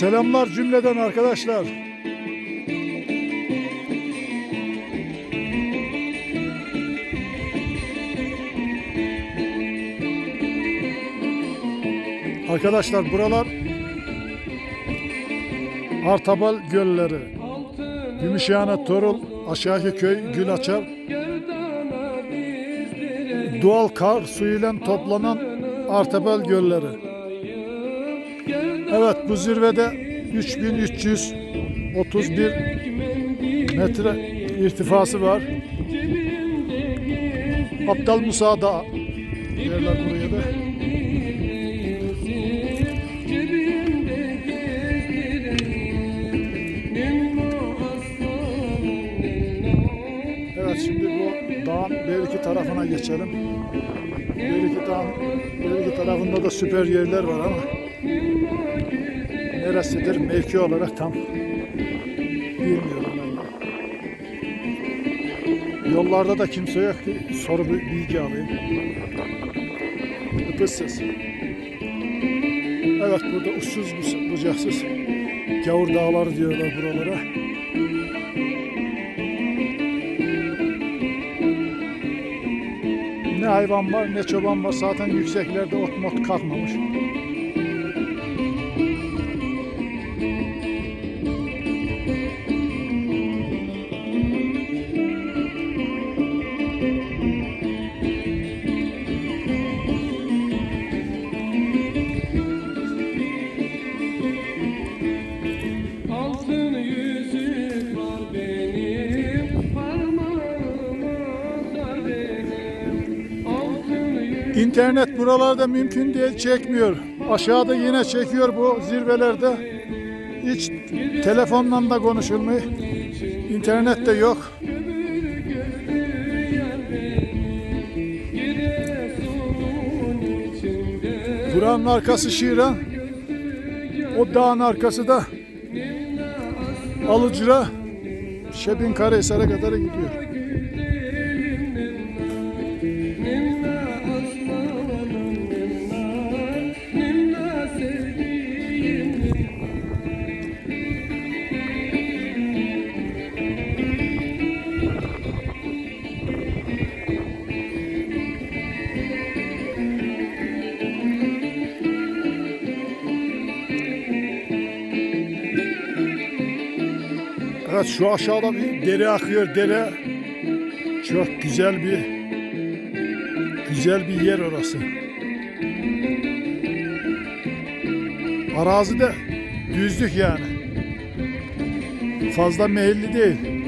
Selamlar cümleden arkadaşlar. Arkadaşlar buralar Artabal gölleri. Gümüşhane, Torul, Aşağı köy, Gülaçar. Doğal kar suyuyla toplanan Artabal gölleri. Evet bu zirvede 3331 metre irtifası var. Aptal Musa Dağı derler buraya da. Evet şimdi bu dağın belki tarafına geçelim. Belki dağın belki tarafında da süper yerler var ama neresidir mevki olarak tam bilmiyorum ben. Yollarda da kimse yok ki soru bilgi alayım. Ipıssız. Evet burada uçsuz bu- bucaksız gavur dağları diyorlar buralara. Ne hayvan var ne çoban var zaten yükseklerde ot mot kalkmamış. İnternet buralarda mümkün değil çekmiyor. Aşağıda yine çekiyor bu zirvelerde. Hiç telefonla da konuşulmuyor. İnternet de yok. Buranın arkası Şiran. O dağın arkası da Alıcıra. Şebin Karahisar'a kadar gidiyor. Evet şu aşağıda bir dere akıyor dere. Çok güzel bir güzel bir yer orası. Arazi de düzlük yani. Fazla meyilli değil.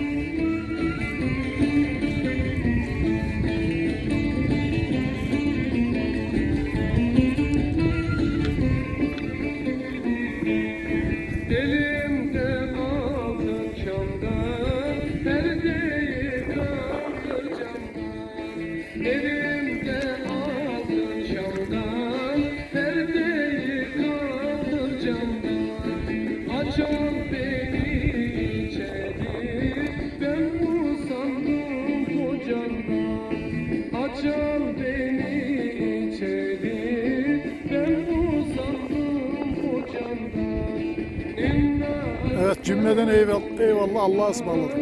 Evet cümleden eyvallah, eyvallah Allah'a ısmarladık.